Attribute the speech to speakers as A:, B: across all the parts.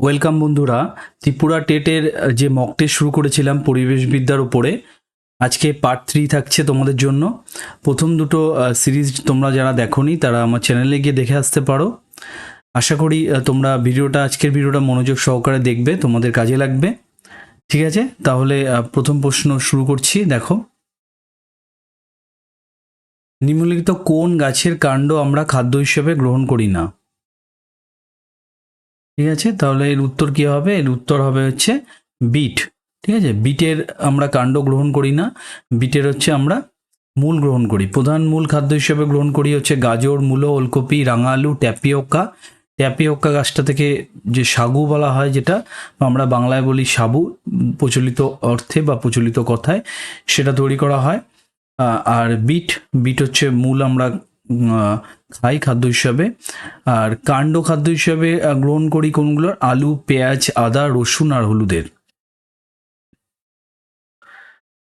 A: Welcome বন্ধুরা, ত্রিপুরা টেটের যে mock test শুরু করেছিলাম পরিবেশবিদ্যার উপরে, আজকে পার্ট থ্রি থাকছে তোমাদের জন্য। প্রথম দুটো সিরিজ তোমরা যারা দেখোনি, তারা আমার চ্যানেলে গিয়ে দেখে আসতে পারো। আশা করি তোমরা ভিডিওটা, আজকের ভিডিওটা মনোযোগ সহকারে দেখবে, তোমাদের কাজে লাগবে। ঠিক আছে? তাহলে প্রথম প্রশ্ন শুরু করছি, দেখো। নিম্নলিখিত কোন গাছের কাণ্ড আমরা খাদ্য হিসেবে গ্রহণ করি না? ঠিক আছে? তাহলে এর উত্তর কি হবে? এর উত্তর হবে হচ্ছে বিট। ঠিক আছে? বিটের আমরা কাণ্ড গ্রহণ করি না। বিটের হচ্ছে আমরা মূল গ্রহণ করি। প্রধান মূল খাদ্য হিসেবে গ্রহণ করি হচ্ছে গাজর, মূলো, ওলকপি রাঙা আলু ট্যাপিওকা। ট্যাপিওকা গাছটা থেকে যে সাগু বলা হয় যেটা, আমরা বাংলায় বলি সাবু, প্রচলিত অর্থে বা প্রচলিত কথায় সেটা তৈরি করা হয়। আর বিট বিট হচ্ছে মূল আমরা খাই খাদ্য হিসাবে, আর কাণ্ড খাদ্য হিসাবে গ্রহণ করি কোনগুলোর? আলু, পেঁয়াজ, আদা, রসুন আর হলুদের।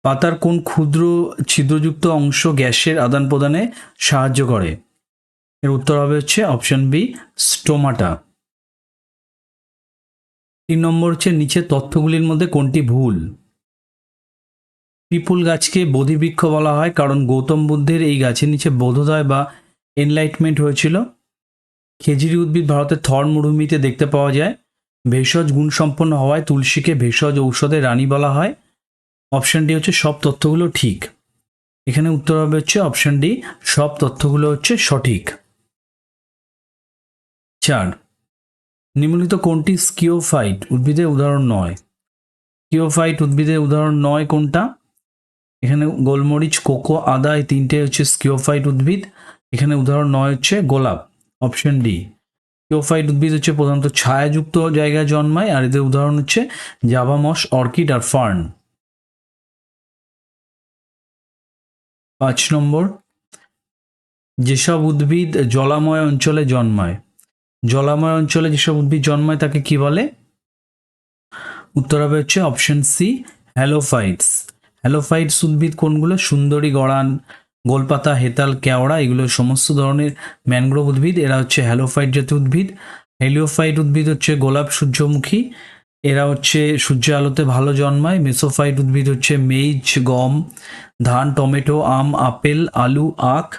A: পাতার কোন ক্ষুদ্র ছিদ্রযুক্ত অংশ গ্যাসের আদান প্রদানে সাহায্য করে? এর উত্তর হবে হচ্ছে অপশন বি, স্টোমাটা। তিন নম্বর হচ্ছে নিচের তথ্যগুলির মধ্যে কোনটি ভুল? পিপুল গাছকে বোধিবৃক্ষ বলা হয়, কারণ গৌতম বুদ্ধের এই গাছের নিচে বোধোদয় বা এনলাইটমেন্ট হয়েছিল। খেজুরি উদ্ভিদ ভারতের থর মরুভূমিতে দেখতে পাওয়া যায়। ভেষজ গুণসম্পন্ন হওয়ায় তুলসীকে ভেষজ ঔষধের রানী বলা হয়। অপশন ডি হচ্ছে সব তথ্যগুলো ঠিক। এখানে উত্তর হবে হচ্ছে অপশন ডি সব তথ্যগুলো হচ্ছে সঠিক। চার, নিম্নলিখিত কোনটি স্কিওফাইট উদ্ভিদের উদাহরণ নয়? স্কিওফাইট উদ্ভিদের উদাহরণ নয় কোনটা? এখানে গোলমরিচ, কোকো, আদা, এই তিনটে হচ্ছে স্কিওফাইট উদ্ভিদ। এখানে উদাহরণ নয় হচ্ছে গোলাপ, অপশন ডি। স্কিওফাইট উদ্ভিদ হচ্ছে প্রধানত ছায়াযুক্ত জায়গায় জন্মায়, আর এদের উদাহরণ হচ্ছে জাভামস অর্কিড, আর ফার্ন। পাঁচ নম্বর, যেসব উদ্ভিদ জলাময় অঞ্চলে জন্মায়। জলাময় অঞ্চলে যেসব উদ্ভিদ জন্মায় তাকে কি বলে? উত্তর হবে হচ্ছে অপশন সি, হ্যালোফাইটস। হ্যালোফাইটস উদ্ভিদ কোনগুলো? সুন্দরী, গড়ান, গোলপাতা, হেতাল, কেওড়া, এগুলো সমস্ত ধরনের ম্যানগ্রোভ উদ্ভিদ। এরা হচ্ছে হ্যালোফাইট জাতীয় উদ্ভিদ। হেলিওফাইট উদ্ভিদ হচ্ছে গোলাপ সূর্যমুখী। এরা হচ্ছে সূর্য আলোতে ভালো জন্মায়। মেসোফাইট উদ্ভিদ হচ্ছে মেইজ, গম, ধান, টমেটো, আম, আপেল, আলু, আখ।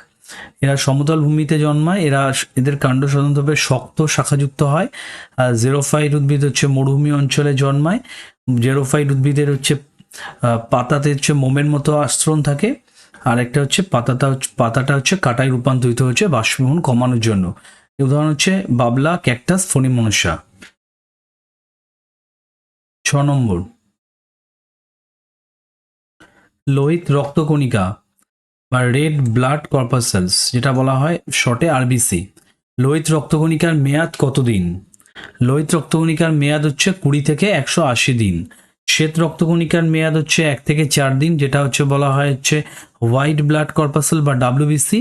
A: এরা সমতল ভূমিতে জন্মায়। এরা এদের কাণ্ড সাধারণতভাবে শক্ত, শাখাযুক্ত হয়। আর জেরোফাইট উদ্ভিদ হচ্ছে মরুভূমি অঞ্চলে জন্মায়। জেরোফাইট উদ্ভিদের হচ্ছে পাতাতে হচ্ছে মোমের মতো আস্তরণ থাকে। আর একটা হচ্ছে পাতাটা পাতাটা হচ্ছে কাটায় রূপান্তরিত হচ্ছে বাষ্পীভবন কমানোর জন্য। উদাহরণ হচ্ছে বাবলা, ক্যাকটাস, ফণিমনসা। ছ নম্বর। লোহিত রক্তকণিকা বা রেড ব্লাড কর্পাসেলস যেটা বলা হয় শর্টে আরবিসি লোহিত রক্তকণিকার মেয়াদ কতদিন? লোহিত রক্তকণিকার মেয়াদ হচ্ছে কুড়ি থেকে একশো আশি দিন। শ্বেত রক্তকণিকার মেয়াদ হচ্ছে এক থেকে চার দিন, যেটা হচ্ছে বলা হয় হচ্ছে হোয়াইট ব্লাড কর্পাসেল বা ডাব্লিউবিসি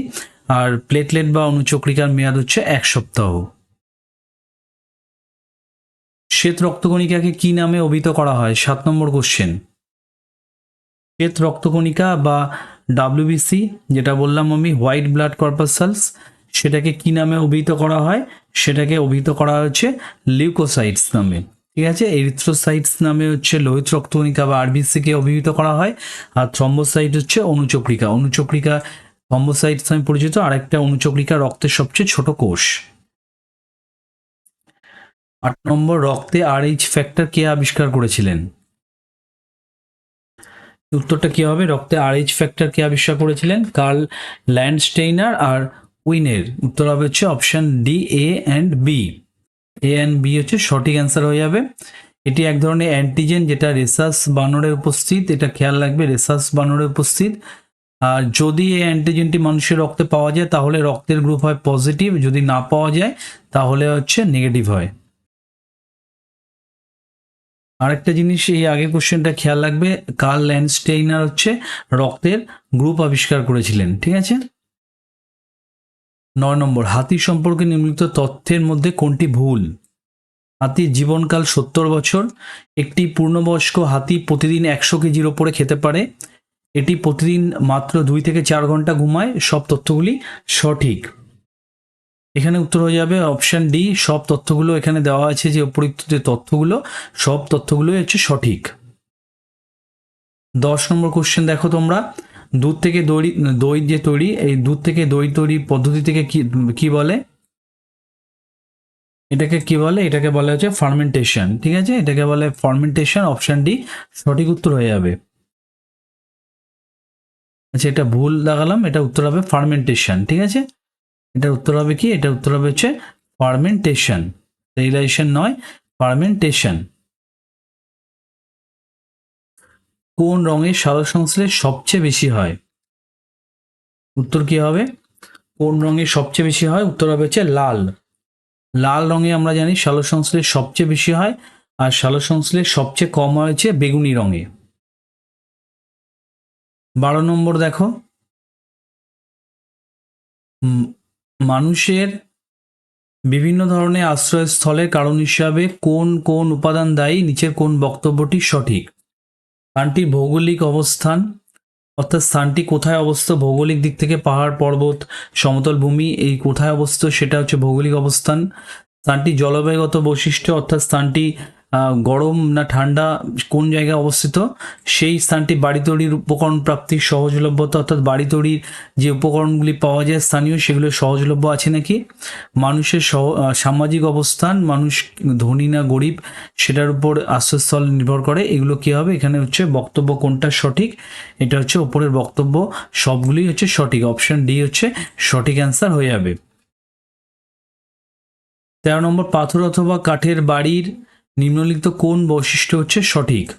A: আর প্লেটলেট বা অনুচক্রিকার মেয়াদ হচ্ছে এক সপ্তাহ। শ্বেত রক্তকণিকাকে কি নামে অভিহিত করা হয়? সাত নম্বর কোশ্চেন শ্বেত রক্তকণিকা বা ডাব্লিউবিসি যেটা বললাম আমি, হোয়াইট ব্লাড কর্পাসালস, সেটাকে কি নামে অভিহিত করা হয়? সেটাকে অভিহিত করা হয়েছে লিউকোসাইটস নামে। ঠিক আছে? এরিথ্রোসাইটস নামে হচ্ছে লোহিত রক্তকণিকা বা আরবিসিকে অভিহিত করা হয়। আর থ্রম্বোসাইট হচ্ছে অনুচক্রিকা। অনুচক্রিকা থ্রম্বোসাইটস নামে পরিচিত। আরেকটা অনুচক্রিকা রক্তের সবচেয়ে ছোট কোষ। আট নম্বর, রক্তে আর এইচ ফ্যাক্টর কে আবিষ্কার করেছিলেন? উত্তরটা কি হবে? রক্তে আর এইচ ফ্যাক্টর কে আবিষ্কার করেছিলেন? কার্ল ল্যান্ডস্টেইনার আর উইনের। উত্তর হবে হচ্ছে option D, A and B. A and B হচ্ছে সঠিক অ্যান্সার হয়ে যাবে। এটি এক ধরনের অ্যান্টিজেন যেটা রেসাস বানরে উপস্থিত, এটা খেয়াল রাখবে রেসাস বানরে উপস্থিত। আর যদি এই অ্যান্টিজেনটি মানুষের রক্তে পাওয়া যায়, তাহলে রক্তের গ্রুপ হয় পজিটিভ যদি না পাওয়া যায়, তাহলে হচ্ছে নেগেটিভ হয়। আরেকটা জিনিস, এই আগের কোশ্চেনটা খেয়াল রাখবে, কার্ল ল্যান্ডস্টেইনার হচ্ছে রক্তের গ্রুপ আবিষ্কার করেছিলেন, ঠিক আছে? নয় নম্বর, হাতি সম্পর্কে নিম্নলিখিত তথ্যের মধ্যে কোনটি ভুল? হাতির জীবনকাল সত্তর বছর, একটি পূর্ণবয়স্ক হাতি প্রতিদিন একশো কেজির ওপরে খেতে পারে, এটি প্রতিদিন মাত্র দুই থেকে চার ঘণ্টা ঘুমায়, সব তথ্যগুলি সঠিক। এখানে উত্তর হয়ে যাবে অপশন ডি, সব তথ্যগুলো এখানে দেওয়া আছে যে উপরিক্ত যে তথ্যগুলো, সব তথ্যগুলোই হচ্ছে সঠিক। দশ নম্বর কোশ্চেন দেখো তোমরা দুধ থেকে দই দই যে তৈরি, এই দুধ থেকে দই তৈরি পদ্ধতি থেকে কি বলে? এটাকে কি বলে? এটাকে বলা হচ্ছে ফার্মেন্টেশন ঠিক আছে? এটাকে বলে ফার্মেন্টেশন অপশন ডি সঠিক উত্তর হয়ে যাবে। আচ্ছা এটা ভুল লাগালাম এটা উত্তর হবে ফার্মেন্টেশন ঠিক আছে? এটার উত্তর হবে কি? এটা উত্তর হবে হচ্ছে ফার্মেন্টেশন রিলাইশন নয় ফার্মেন্টেশন কোন রঙের সাদা সংশ্লেষ সবচেয়ে বেশি হয়? উত্তর কি হবে? কোন রঙের সবচেয়ে বেশি হয়? উত্তর হবে হচ্ছে লাল। লাল রঙে আমরা জানি সালো সংশ্লেষ সবচেয়ে বেশি হয় আর সালো সংশ্লেষ সবচেয়ে কম হয়েছে বেগুনি রঙে। বারো নম্বর দেখো। মানুষের বিভিন্ন ধরনের আশ্রয়স্থলের কারণ হিসাবে কোন কোন উপাদান দায়ী, নিচের কোন বক্তব্যটি সঠিক? স্থানটির ভৌগোলিক অবস্থান, অর্থাৎ স্থানটি কোথায় অবস্থিত? ভৌগোলিক দিক থেকে পাহাড়, পর্বত, সমতল ভূমি, এই কোথায় অবস্থিত? সেটা হচ্ছে ভৌগোলিক অবস্থান। স্থানটি জলবায়ুগত বৈশিষ্ট্য, অর্থাৎ স্থানটি গরম না ঠান্ডা কোন জায়গায় অবস্থিত? সেই স্থানটি বাড়ি তৈরির উপকরণ প্রাপ্তির সহজলভ্যতা, অর্থাৎ বাড়ি তৈরির যে উপকরণগুলি পাওয়া যায় স্থানীয়, সেগুলো সহজলভ্য আছে নাকি? মানুষের সামাজিক অবস্থান, মানুষ ধনী না গরিব, সেটার উপর আশ্রয়স্থল নির্ভর করে। এগুলো কী হবে? এখানে হচ্ছে বক্তব্য কোনটা সঠিক? এটা হচ্ছে ওপরের বক্তব্য। সবগুলোই হচ্ছে সঠিক। অপশন ডি হচ্ছে সঠিক অ্যান্সার হয়ে যাবে। তেরো নম্বর, পাথর অথবা কাঠের বাড়ির নিম্নলিখিত কোন বৈশিষ্ট্য হচ্ছে সঠিক?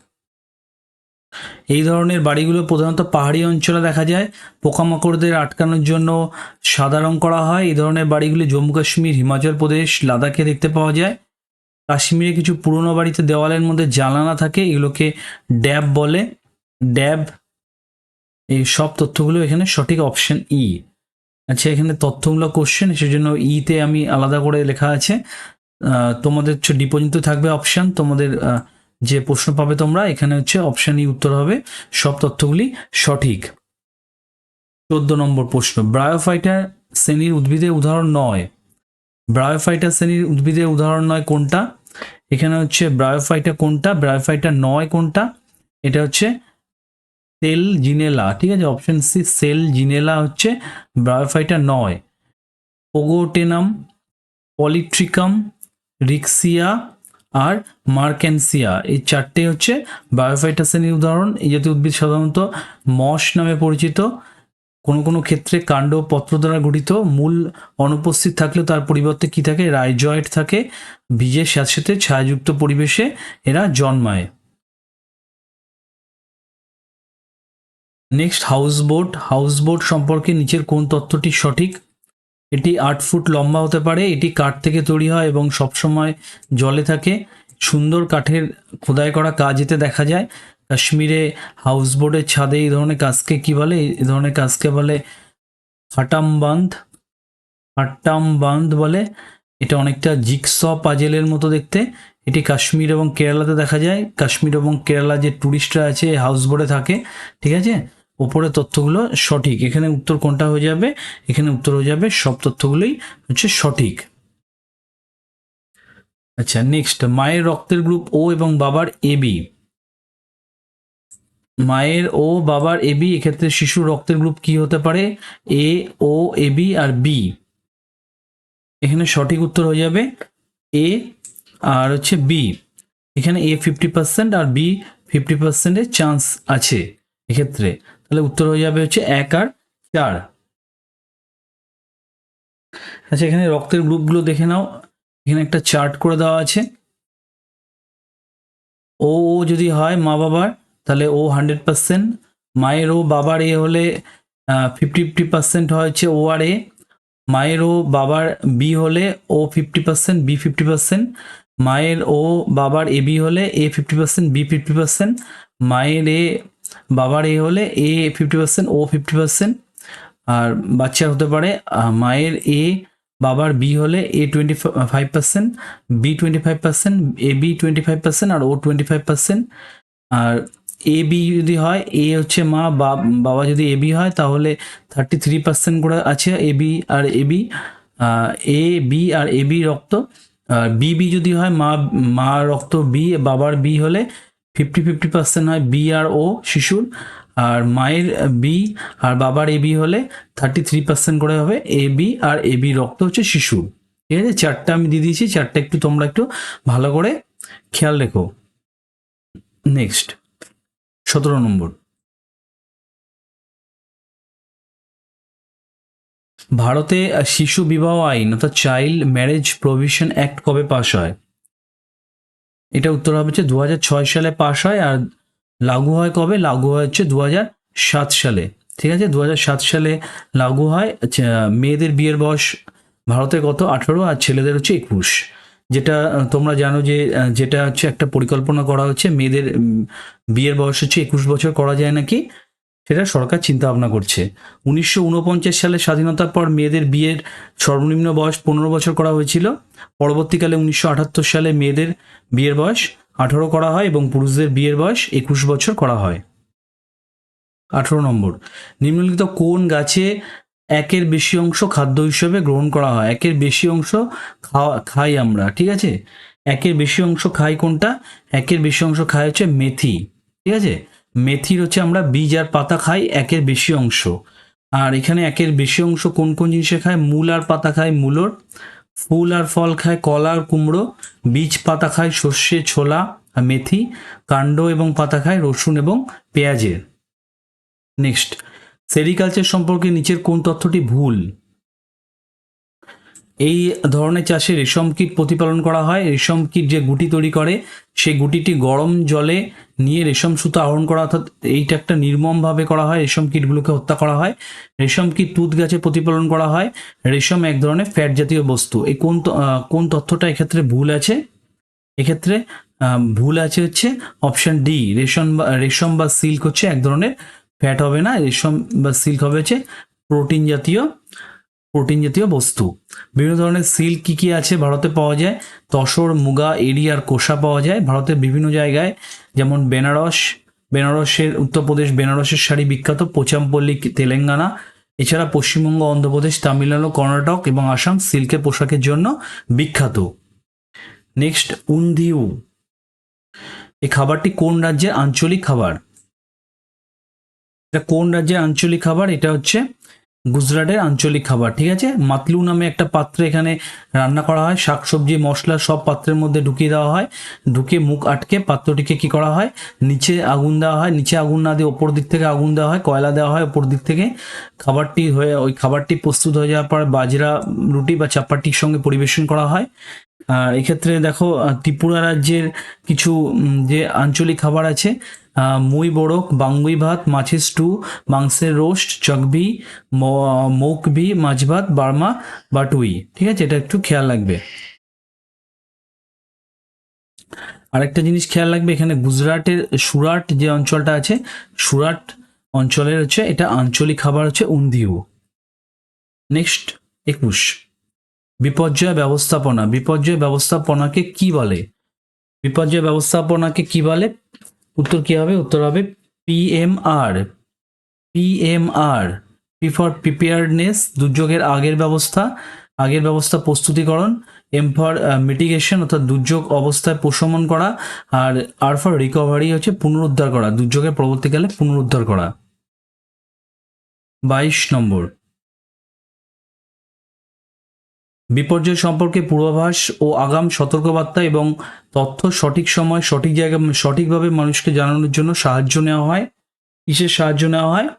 A: এই ধরনের বাড়িগুলো প্রধানত পাহাড়ি অঞ্চলে দেখা যায়। পোকামাকড়দের আটকানোর জন্য সাদা করা হয়। এই ধরনের বাড়িগুলি জম্মু কাশ্মীর, হিমাচল প্রদেশ, লাদাখে দেখতে পাওয়া যায়। কাশ্মীরে কিছু পুরনো বাড়িতে দেওয়ালের মধ্যে জানালা থাকে। এগুলোকে ড্যাব বলে। ড্যাব, এই সব তথ্যগুলো এখানে সঠিক অপশন ই। আচ্ছা এখানে তথ্যমূলক কোশ্চেন সেজন্য ইতে আমি আলাদা করে লেখা আছে। তোমাদের হচ্ছে ডি পর্যন্ত থাকবে অপশান তোমাদের যে প্রশ্ন পাবে তোমরা, এখানে হচ্ছে অপশানই উত্তর হবে, সব তথ্যগুলি সঠিক। চোদ্দ নম্বর প্রশ্ন ব্রায়োফাইটার শ্রেণির উদ্ভিদের উদাহরণ নয়। ব্রায়োফাইটার শ্রেণির উদ্ভিদের উদাহরণ নয় কোনটা? এখানে হচ্ছে ব্রায়োফাইটা কোনটা? ব্রায়োফাইটা নয় কোনটা? এটা হচ্ছে সেল জিনেলা ঠিক আছে? অপশন সি সেল জিনেলা হচ্ছে ব্রায়োফাইটা নয়। ওগোটেনাম পলিট্রিকাম রিক্সিয়া আর মার্কেন্সিয়া। এই চারটে হচ্ছে বায়োফাইটা উদাহরণ। এই জাতীয় উদ্ভিদ সাধারণত মশ নামে পরিচিত। কোনো কোনো ক্ষেত্রে কাণ্ড পত্র দ্বারা গঠিত। মূল অনুপস্থিত থাকলেও তার পরিবর্তে কি থাকে? রাইজয়েড থাকে। বীজের সাথে সাথে ছায়াযুক্ত পরিবেশে এরা জন্মায়। Next, houseboat. হাউসবোট সম্পর্কে নিচের কোন তথ্যটি সঠিক? এটি আট ফুট লম্বা হতে পারে, এটি কাঠ থেকে তৈরি হয় এবং সবসময় জলে থাকে। সুন্দর কাঠের খোদাই করা কাজ এতে দেখা যায়। কাশ্মীরে হাউস বোর্ডের ছাদে এই ধরনের কাজকে কি বলে? এই ধরনের কাজকে বলে হাটাম বাঁধ হাট্টাম বাঁধ বলে, এটা অনেকটা জিক্স পাজেলের মতো দেখতে। এটি কাশ্মীর এবং কেরালাতে দেখা যায়। কাশ্মীর এবং কেরালা যে ট্যুরিস্টরা আছে হাউস বোর্ডে থাকে। ঠিক আছে? ওপরে তথ্যগুলো সঠিক। এখানে উত্তর কোনটা হয়ে যাবে? এখানে উত্তর হয়ে যাবে সব তথ্যগুলোই হচ্ছে সঠিক। আচ্ছা নেক্সট মায়ের রক্তের গ্রুপ ও এবং বাবার এবি মায়ের ও বাবার এবি এক্ষেত্রে শিশুর রক্তের গ্রুপ কি হতে পারে? এ ও এবি আর বি এখানে সঠিক উত্তর হয়ে যাবে এ আর হচ্ছে বি এখানে এ ফিফটি পার্সেন্ট আর বি ফিফটি পার্সেন্টের চান্স আছে এক্ষেত্রে। তাহলে উত্তর হয়ে যাবে হচ্ছে এক আর চার। আচ্ছা এখানে রক্তের গ্রুপগুলো দেখে নাও। এখানে একটা চার্ট করে দেওয়া আছে। ও ও যদি হয় মা বাবার, তাহলে ও হান্ড্রেড পার্সেন্ট। মায়ের ও বাবার এ হলে ফিফটি ফিফটি পার্সেন্ট হচ্ছে ও আর এ। মায়ের ও বাবার বি হলে O fifty percent, B fifty percent. মায়ের ও বাবার এ বি হলে A fifty percent, B fifty percent. মায়ের এ বাবার এ হলে A fifty percent O fifty percent আর বাচ্চার হতে পারে মায়ের এ, বাবার বি হলে A twenty five percent B twenty five percent A B twenty five percent R O twenty five percent আর এ বি যদি হয়, এ হচ্ছে মা বাবা যদি এ বি হয়, তাহলে থার্টি থ্রি পার্সেন্ট করে আছে এ বি আর এ বি এ বি আর এ বি রক্ত, আর বি বি যদি হয়, মা মা রক্ত বি, বাবার বি হলে ফিফটি ফিফটি পার্সেন্ট হয় বি আর ও শিশুর, আর মায়ের বি আর বাবার এ বি হলে থার্টি থ্রি পার্সেন্ট করে হবে এ বি আর এ বি রক্ত হচ্ছে শিশুর। ঠিক আছে? চারটা আমি দিয়ে দিয়েছি, চারটা একটু তোমরা একটু ভালো করে খেয়াল রেখো। নেক্সট সতেরো নম্বর। ভারতে শিশু বিবাহ আইন অর্থাৎ চাইল্ড ম্যারেজ প্রভিশন অ্যাক্ট কবে পাশ হয়? এটা উত্তর হবে হচ্ছে দু সালে পাশ হয় আর লাগু হয় কবে? লাগু হয় হচ্ছে দু সালে। ঠিক আছে? দু সালে লাগু হয় মেয়েদের বিয়ের বয়স ভারতে কত? আঠেরো আর ছেলেদের হচ্ছে একুশ। যেটা তোমরা জানো যে যেটা হচ্ছে একটা পরিকল্পনা করা হচ্ছে, মেয়েদের বিয়ের বয়স হচ্ছে একুশ বছর করা যায় নাকি? সেটা সরকার চিন্তা ভাবনা করছে। উনিশশো উনপঞ্চাশ সালে স্বাধীনতার পর মেয়েদের বিয়ের সর্বনিম্ন বয়স পনেরো বছর করা হয়েছিল। পরবর্তীকালে উনিশশো আটাত্তর সালে মেয়েদের বিয়ের বয়স আঠারো করা হয় এবং পুরুষদের বিয়ের বয়স একুশ বছর করা হয়। আঠারো নম্বর, নিম্নলিখিত কোন গাছে একের বেশি অংশ খাদ্য হিসেবে গ্রহণ করা হয়? একের বেশি অংশ খাওয়া, খাই আমরা, ঠিক আছে? একের বেশি অংশ খাই কোনটা? একের বেশি অংশ খাই হচ্ছে মেথি, ঠিক আছে? মেথির হচ্ছে আমরা বীজ আর পাতা খাই, একের বেশি অংশ। আর এখানে একের বেশি অংশ কোন কোন জিনিসে খায়? মূল আর পাতা খায় মূলর, ফুল আর ফল খায় কলা আর কুমড়ো, বীজ পাতা খায় সর্ষে, ছোলা আর মেথি, কাণ্ড এবং পাতা খায় রসুন এবং পেঁয়াজের। নেক্সট, সেরিকালচার সম্পর্কে নিচের কোন তথ্যটি ভুল? এই ধরনের চাষে রেশম কীট প্রতিপালন করা হয়। রেশম কীট যে গুটি তৈরি করে সেই গুটিটি গরম জলে নিয়ে রেশম সুতো আহরণ করা, অর্থাৎ এইটা একটা নির্মমভাবে করা হয়। রেশম কীটগুলোকে হত্যা করা হয়। রেশম কীট তুঁত গাছে প্রতিপালন করা হয়। রেশম এক ধরনের ফ্যাট জাতীয় বস্তু। এই কোন কোন তথ্যটা এক্ষেত্রে ভুল আছে? এক্ষেত্রে ভুল আছে হচ্ছে অপশন ডি। রেশম বা রেশম বা সিল্ক হচ্ছে এক ধরনের ফ্যাট হবে না। রেশম বা সিল্ক হবে হচ্ছে প্রোটিন জাতীয় প্রোটিন জাতীয় বস্তু। বিভিন্ন ধরনের সিল্ক কী কী আছে ভারতে পাওয়া যায়? তসর, মুগা, এড়ি আর কোষা পাওয়া যায়। ভারতের বিভিন্ন জায়গায় যেমন বেনারস, বেনারসের উত্তরপ্রদেশ, বেনারসের শাড়ি বিখ্যাত, পোচামপল্লী, তেলেঙ্গানা। এছাড়া পশ্চিমবঙ্গ, অন্ধ্রপ্রদেশ, তামিলনাড়ু, কর্ণাটক এবং আসাম সিল্কের পোশাকের জন্য বিখ্যাত। নেক্সট উন্দিউ এই খাবারটি কোন রাজ্যের আঞ্চলিক খাবার? এটা কোন রাজ্যের আঞ্চলিক খাবার? এটা হচ্ছে গুজরাটের আঞ্চলিক খাবার, ঠিক আছে? মাতলু নামে একটা পাত্রে এখানে রান্না করা হয়। শাকসবজি, মশলা সব পাত্রের মধ্যে ঢুকিয়ে দেওয়া হয়। ঢুকে মুখ আটকে পাত্রটিকে কি করা হয়? নিচে আগুন দেওয়া হয়। নিচে আগুন না দিয়ে ওপর দিক থেকে আগুন দেওয়া হয়, কয়লা দেওয়া হয় ওপর দিক থেকে। খাবারটি হয়ে, ওই খাবারটি প্রস্তুত হয়ে যাওয়ার পর বাজরা, রুটি বা চাপাটির সঙ্গে পরিবেশন করা হয়। আর এক্ষেত্রে দেখো ত্রিপুরা রাজ্যের কিছু যে আঞ্চলিক খাবার আছে মুই বড়ক বাঙ্গুই ভাত, মাছের স্টু, মাংসের রোস্ট, চকবি মৌকবি, মাছ ভাত, বার্মা, বাটুই। ঠিক আছে? এটা একটু খেয়াল রাখবে আরেকটা জিনিস খেয়াল রাখবে এখানে গুজরাটের সুরাট যে অঞ্চলটা আছে, সুরাট অঞ্চলের হচ্ছে, এটা আঞ্চলিক খাবার হচ্ছে উন্দিউ। নেক্সট, একুশ। বিপর্যয় ব্যবস্থাপনা। বিপর্যয় ব্যবস্থাপনাকে কি বলে? বিপর্যয় ব্যবস্থাপনাকে কি বলে? উত্তর কি হবে? উত্তর হবে PMR PMR P for preparedness দুর্যোগের আগের ব্যবস্থা আগের ব্যবস্থা প্রস্তুতিকরণ এম ফর মিটিগেশন অর্থাৎ দুর্যোগ অবস্থায় প্রশমন করা, আর আর ফর রিকভারি হচ্ছে পুনরুদ্ধার করা, দুর্যোগের পরবর্তীকালে পুনরুদ্ধার করা। বাইশ নম্বর। বিপর্যয় সম্পর্কে পূর্বাভাস ও আগাম সতর্কবার্তা এবং তথ্য সঠিক সময়, সঠিক জায়গা, সঠিকভাবে মানুষকে জানানোর জন্য সাহায্য নেওয়া হয়। কিসের সাহায্য নেওয়া হয়?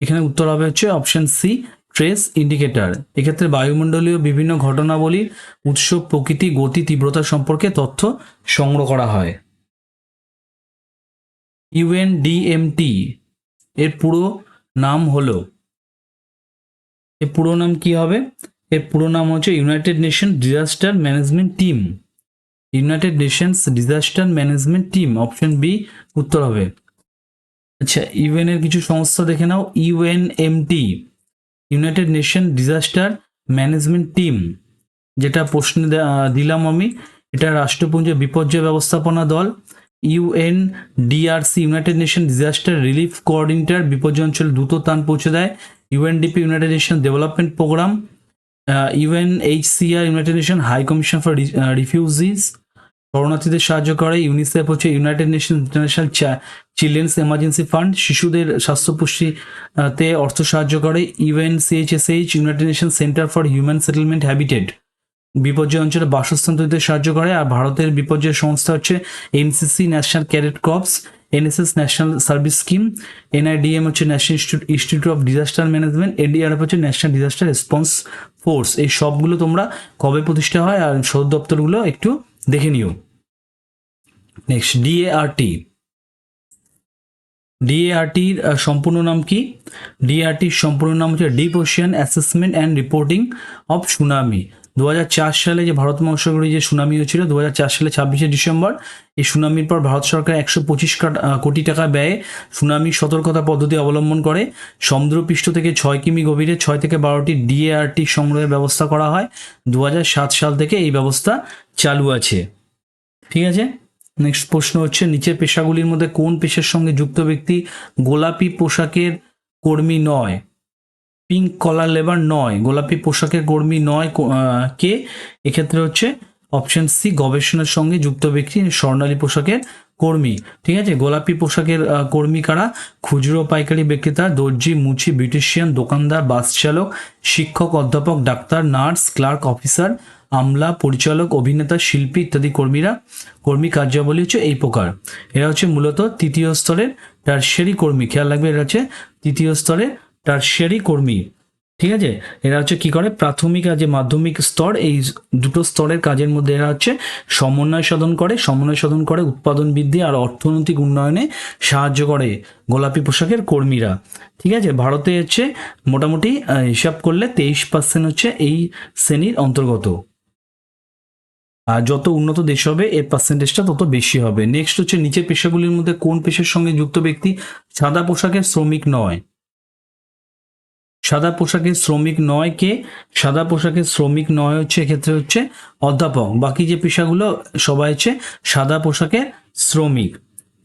A: এখানে উত্তর হবে হচ্ছে অপশন সি, ট্রেস ইন্ডিকেটার। এক্ষেত্রে বায়ুমণ্ডলীয় বিভিন্ন ঘটনাবলীর উৎস, প্রকৃতি, গতি, তীব্রতা সম্পর্কে তথ্য সংগ্রহ করা হয়। ইউএনডিএমটি, এর পুরো নাম হলো। এর পুরো নাম কি হবে? এর পুরো নাম হচ্ছে United Nation disaster management team United Nations disaster management team option B উত্তর হবে। আচ্ছা ইউএন এর কিছু সংস্থা দেখে নাও। UNMT United Nation disaster management team যেটা প্রশ্নে দিলাম আমি। এটা রাষ্ট্রপুঞ্জ বিপর্যয় ব্যবস্থাপনা দল। UN DRC United Nation disaster relief coordinator বিপর্যয় অঞ্চলে দ্রুত ত্রাণ পৌঁছে দেয়। UNDP United Nation development programme UNHCR United Nation high commission for refugees শরণার্থীদের সাহায্য করে। ইউনিসেফ হচ্ছে united nation international children's emergency fund শিশুদের স্বাস্থ্য পুষ্টিতে অর্থ সাহায্য করে। UNCHSH united nation centre for human settlement habitat বিপর্যয় অঞ্চলে বাসস্থান তৈরিতে সাহায্য করে। আর ভারতের বিপর্যয় সংস্থা হচ্ছে NCC national cadet corps NSS national service scheme NIDM হচ্ছে national institute of disaster management NDRF হচ্ছে ন্যাশনাল ডিজাস্টার রেসপন্স ফোর্স এই সবগুলো তোমরা কবে প্রতিষ্ঠা হয় আর সদর দপ্তরগুলো একটু দেখে নিও। নেক্সট ডিএআরটি ডিএআরটির সম্পূর্ণ নাম কি? ডিআরটির সম্পূর্ণ নাম হচ্ছে deep ocean assessment and reporting of tsunami দু হাজার চার সালে যে ভারত মহাসাগরে যে সুনামি হয়েছিল দু হাজার চার সালে ছাব্বিশে ডিসেম্বর, এই সুনামির পর ভারত সরকার একশো পঁচিশ কোটি টাকা ব্যয়ে সুনামি সতর্কতা পদ্ধতি অবলম্বন করে। সমুদ্রপৃষ্ঠ থেকে ছয় কিমি গভীরে ছয় থেকে বারোটি ডিএআরটি সংগ্রহের ব্যবস্থা করা হয়। দু হাজার সাত সাল থেকে এই ব্যবস্থা চালু আছে। ঠিক আছে? নেক্সট প্রশ্ন হচ্ছে, নিচের পেশাগুলির মধ্যে কোন পেশার সঙ্গে যুক্ত ব্যক্তি গোলাপি পোশাকের কর্মী নয়? পিঙ্ক কলার লেবার নয়, গোলাপি পোশাকের কর্মী নয়, কো- এক্ষেত্রে হচ্ছে অপশন সি গবেষণার সঙ্গে যুক্ত ব্যক্তি, স্বর্ণালী পোশাকের কর্মী। ঠিক আছে? গোলাপি পোশাকের কর্মী কারা? খুচরো পাইকারি বিক্রেতা, দর্জি, মুচি বিউটিশিয়ান দোকানদার, বাস চালক, শিক্ষক, অধ্যাপক, ডাক্তার, নার্স, ক্লার্ক, অফিসার, আমলা, পরিচালক, অভিনেতা, শিল্পী ইত্যাদি কর্মীরা কর্মী কার্যাবলী হচ্ছে এই প্রকার। এরা হচ্ছে মূলত তৃতীয় স্তরের টার্সিয়ারি কর্মী। খেয়াল রাখবে, এরা হচ্ছে তৃতীয় স্তরের টার্সিয়ারি কর্মী, ঠিক আছে? এরা হচ্ছে কি করে? প্রাথমিক আর যে মাধ্যমিক স্তর, এই দুটো স্তরের কাজের মধ্যে এরা হচ্ছে সমন্বয় সাধন করে, সমন্বয় সাধন করে উৎপাদন বৃদ্ধি আর অর্থনৈতিক উন্নয়নে সাহায্য করে গোলাপি পোশাকের কর্মীরা, ঠিক আছে? ভারতে হচ্ছে মোটামুটি হিসাব করলে তেইশ পার্সেন্ট হচ্ছে এই শ্রেণির অন্তর্গত। আর যত উন্নত দেশ হবে, এর পার্সেন্টেজটা তত বেশি হবে। নেক্সট হচ্ছে নিচের পেশাগুলির মধ্যে কোন পেশার সঙ্গে যুক্ত ব্যক্তি সাদা পোশাকের শ্রমিক নয়? সাদা পোশাকের শ্রমিক নয় কে? সাদা পোশাকের শ্রমিক নয় হচ্ছে, এক্ষেত্রে হচ্ছে অধ্যাপক। বাকি যে পেশাগুলো সবাই হচ্ছে সাদা পোশাকের শ্রমিক।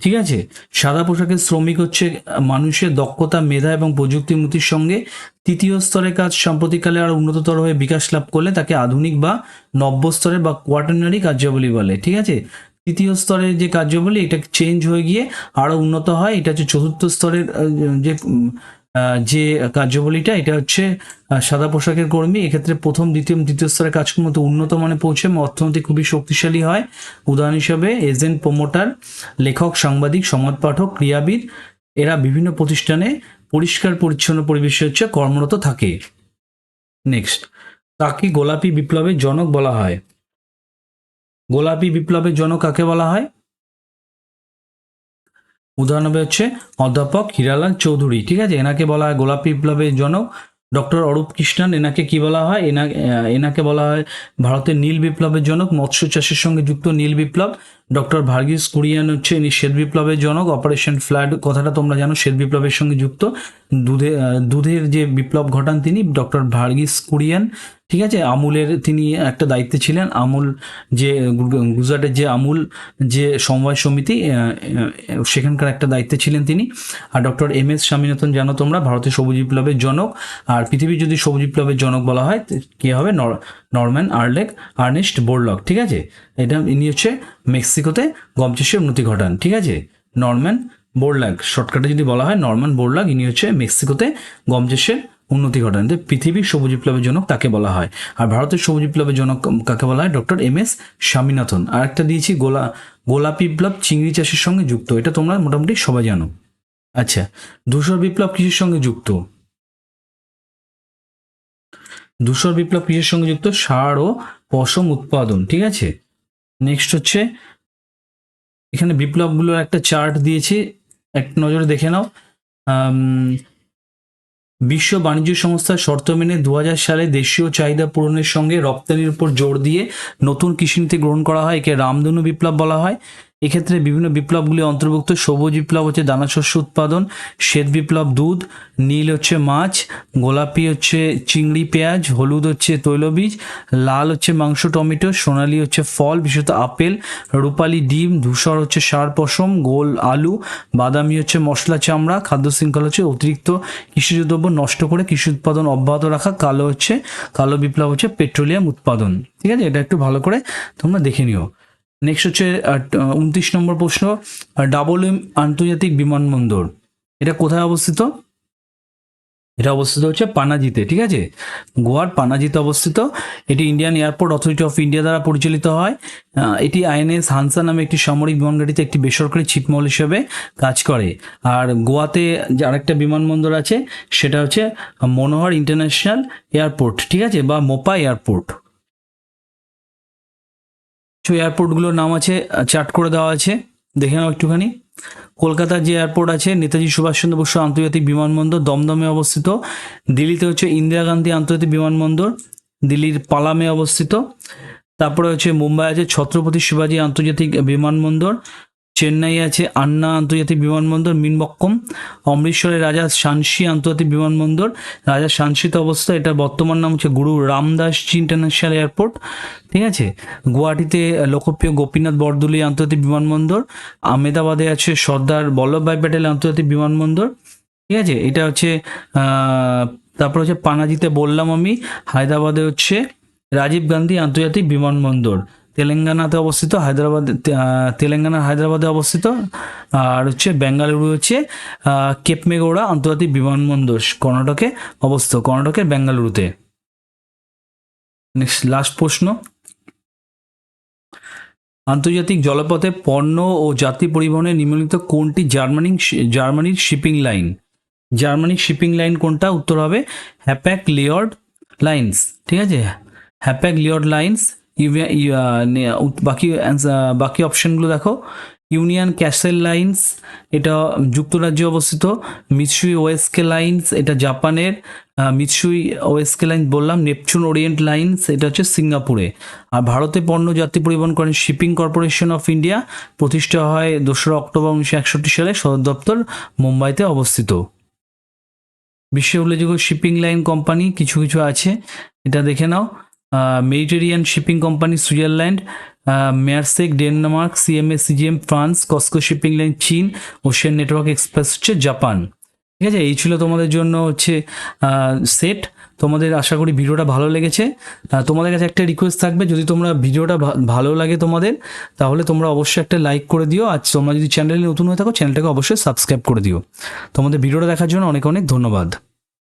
A: ঠিক আছে? সাদা পোশাকের শ্রমিক হচ্ছে মানুষের দক্ষতা, মেধা এবং প্রযুক্তি উন্নতির সঙ্গে তৃতীয় স্তরের কাজ সাম্প্রতিককালে আরও উন্নততর হয়ে বিকাশ লাভ করলে তাকে আধুনিক বা নব্য স্তরের বা কোয়াটার্নারি কার্যাবলী বলে। ঠিক আছে? তৃতীয় স্তরের যে কার্যাবলী, এটা চেঞ্জ হয়ে গিয়ে আরও উন্নত হয়। এটা হচ্ছে চতুর্থ স্তরের যে যে কার্যাবলীটা, এটা হচ্ছে সাদা পোশাকের কর্মী এক্ষেত্রে প্রথম, দ্বিতীয় এবং তৃতীয় স্তরের কাজকর্ম তো উন্নত মানে পৌঁছে অর্থনীতি খুবই শক্তিশালী হয়। উদাহরণ হিসাবে এজেন্ট, প্রমোটার, লেখক, সাংবাদিক সংবাদ পাঠক ক্রীড়াবিদ, এরা বিভিন্ন প্রতিষ্ঠানে পরিষ্কার, পরিচ্ছন্ন পরিবেশে হচ্ছে কর্মরত থাকে। নেক্সট তাকে গোলাপি বিপ্লবের জনক বলা হয়। গোলাপি বিপ্লবের জনক কাকে বলা হয়? উদাহরণ হবে হচ্ছে অধ্যাপক হীরালাল চৌধুরী, ঠিক আছে? এনাকে বলা হয় গোলাপি বিপ্লবের জনক। ডক্টর অরূপ কৃষ্ণন, এনাকে কি বলা হয়? এনা, এনাকে বলা হয় ভারতের নীল বিপ্লবের জনক, মৎস্য চাষের সঙ্গে যুক্ত নীল বিপ্লব। ডক্টর ভার্গিস কুরিয়ান হচ্ছে, ইনি শ্বেত বিপ্লবের জনক, অপারেশন ফ্ল্যাড কথাটা তোমরা জানো, শ্বেত বিপ্লবের সঙ্গে যুক্ত। দুধে দুধের যে বিপ্লব ঘটান তিনি, ডক্টর ভার্গিস কুরিয়ান। ঠিক আছে? আমুলের তিনি একটা দায়িত্বে ছিলেন। আমুল যে গুজরাটের যে আমুল যে সমবায় সমিতি সেখানকার একটা দায়িত্বে ছিলেন তিনি। আর ডক্টর এম এস স্বামীনাথন, জানো তোমরা, ভারতের সবুজ বিপ্লবের জনক। আর পৃথিবীর যদি সবুজ বিপ্লবের জনক বলা হয় কি হবে? নর- নরম্যান, আর্লেক, আর্নেস্ট, বোরলক, ঠিক আছে? এটা ইনি হচ্ছে মেক্সিকোতে গম চাষের উন্নতি ঘটান, ঠিক আছে? নরম্যান বোরলাগ শর্টকাটে যদি বলা হয়, নরম্যান বোরলাগ ইনি হচ্ছে মেক্সিকোতে গম চাষের উন্নতি ঘটান। পৃথিবীর সবুজ বিপ্লবের জনক তাকে বলা হয়। আর ভারতের সবুজ বিপ্লবের জনক কাকে বলা হয়? Doctor M S Swaminathan. আর একটা দিয়েছি গোলা গোলাপি বিপ্লব চিংড়ি চাষের সঙ্গে যুক্ত। এটা তোমরা মোটামুটি সবাই জানো। আচ্ছা ধূসর বিপ্লব কিসের সঙ্গে যুক্ত? ধূসর বিপ্লব কৃষির সঙ্গে যুক্ত? সার ও পশম উৎপাদন, ঠিক আছে? নেক্সট হচ্ছে, এখানে বিপ্লবগুলোর একটা চার্ট দিয়েছি, এক নজরে দেখে নাও। বিশ্ব বাণিজ্য সংস্থার শর্ত মেনে দু হাজার সালে দেশীয় চাহিদা পূরণের সঙ্গে রপ্তানির উপর জোর দিয়ে নতুন কৃষিনীতি গ্রহণ করা হয়, একে রামধনু বিপ্লব বলা হয়। এক্ষেত্রে বিভিন্ন বিপ্লবগুলি অন্তর্ভুক্ত। সবুজ বিপ্লব হচ্ছে দানাশস্য উৎপাদন, শ্বেত বিপ্লব দুধ, নীল হচ্ছে মাছ, গোলাপি হচ্ছে চিংড়ি পেঁয়াজ, হলুদ হচ্ছে তৈলবীজ, লাল হচ্ছে মাংস, টমেটো, সোনালি হচ্ছে ফল, বিশেষত আপেল, রূপালি ডিম, ধূসর হচ্ছে সার পশম, গোল আলু, বাদামি হচ্ছে মশলা চামড়া, খাদ্য শৃঙ্খলা হচ্ছে অতিরিক্ত কৃষিজ দ্রব্য নষ্ট করে কৃষি উৎপাদন অব্যাহত রাখা, কালো হচ্ছে, কালো বিপ্লব হচ্ছে পেট্রোলিয়াম উৎপাদন। ঠিক আছে? এটা একটু ভালো করে তোমরা দেখে নিও। নেক্সট হচ্ছে উনত্রিশ নম্বর প্রশ্ন ডাবল এম আন্তর্জাতিক বিমানবন্দর। এটা কোথায় অবস্থিত? এটা অবস্থিত হচ্ছে পানাজিতে, ঠিক আছে? গোয়ার পানাজিতে অবস্থিত। এটি Indian airport authority of India দ্বারা পরিচালিত হয়। এটি আইএনএস হানসা নামে একটি সামরিক বিমানঘাটিতে একটি বেসরকারি ছিটমহল হিসেবে কাজ করে। আর গোয়াতে যে আরেকটা বিমানবন্দর আছে, সেটা হচ্ছে মনোহর ইন্টারন্যাশনাল এয়ারপোর্ট, ঠিক আছে? বা মোপা এয়ারপোর্ট। কিছু এয়ারপোর্টগুলোর নাম আছে চার্ট করে দেওয়া আছে। দেখে নাও একটুখানি। কলকাতার যে এয়ারপোর্ট আছে, নেতাজি সুভাষচন্দ্র বসু আন্তর্জাতিক বিমানবন্দর দমদমে অবস্থিত। দিল্লিতে হচ্ছে ইন্দিরা গান্ধী আন্তর্জাতিক বিমানবন্দর, দিল্লির পালামে অবস্থিত। তারপরে হচ্ছে মুম্বাই আছে, ছত্রপতি শিবাজি আন্তর্জাতিক বিমানবন্দর। চেন্নাই আছে আন্না আন্তর্জাতিক বিমানবন্দর মিনবক্কম অমৃতসরে রাজা শানসি আন্তর্জাতিক বিমানবন্দর। রাজা শানসিতে অবস্থা এটা বর্তমান নাম হচ্ছে গুরু রামদাসজি ইন্টারন্যাশনাল এয়ারপোর্ট, ঠিক আছে? গুয়াহাটিতে লোকপ্রিয় গোপীনাথ বরদুলি আন্তর্জাতিক বিমানবন্দর, আহমেদাবাদে আছে সর্দার বল্লভভাই প্যাটেল আন্তর্জাতিক বিমানবন্দর, ঠিক আছে? এটা হচ্ছে তারপর হচ্ছে পানাজিতে বললাম আমি, হায়দ্রাবাদে হচ্ছে রাজীব গান্ধী আন্তর্জাতিক বিমানবন্দর। তেলেঙ্গানাতে অবস্থিত, হায়দ্রাবাদ তেলেঙ্গানার হায়দ্রাবাদে অবস্থিত, আর হচ্ছে বেঙ্গালুরু হচ্ছে কেপমেগৌড়া আন্তর্জাতিক বিমানবন্দর, কর্ণাটকে অবস্থিত, কর্ণাটকের বেঙ্গালুরুতে। নেক্সট লাস্ট প্রশ্ন। আন্তর্জাতিক জলপথে পণ্য ও যাত্রী পরিবহনে নিম্নলিখিত কোনটি জার্মানি জার্মানির শিপিং লাইন? জার্মানির শিপিং লাইন কোনটা? উত্তর হবে হ্যাপ্যাক লিওর্ড লাইন্স। ঠিক আছে? হ্যাপ্যাক লিওর্ড লাইন্স বাকি বাকি অপশনগুলো দেখো। ইউনিয়ন ক্যাসেল লাইন্স এটা যুক্তরাজ্যে অবস্থিত। মিৎসুই ওয়েস্কে লাইন্স এটা জাপানের মিৎসুই ওয়েস্কে লাইন্স বললাম। নেপচুন ওরিয়েন্ট লাইন্স এটা হচ্ছে সিঙ্গাপুরে আর ভারতে পণ্য যাত্রী পরিবহন করেন শিপিং কর্পোরেশন অফ ইন্ডিয়া প্রতিষ্ঠা হয় দোসরা অক্টোবর উনিশশো একষট্টি সালে সদর দপ্তর মুম্বাইতে অবস্থিত। বিশ্ব উল্লেখযোগ্য শিপিং লাইন কোম্পানি কিছু কিছু আছে। এটা দেখে নাও। Mediterranean shipping company Switzerland Maersk Denmark CMA CGM France Cosco shipping line চীন ওশিয়ান নেটওয়ার্ক এক্সপ্রেস হচ্ছে জাপান ঠিক আছে? এই ছিল তোমাদের জন্য হচ্ছে সেট তোমাদের আশা করি ভিডিওটা ভালো লেগেছে। তোমাদের কাছে একটা রিকোয়েস্ট থাকবে, যদি তোমরা ভিডিওটা ভালো লাগে তোমাদের, তাহলে তোমরা অবশ্যই একটা লাইক করে দিও। আর তোমরা যদি চ্যানেলে নতুন হয়ে থাকো চ্যানেলটাকে অবশ্যই সাবস্ক্রাইব করে দিও। তোমাদের ভিডিওটা দেখার জন্য অনেক অনেক ধন্যবাদ।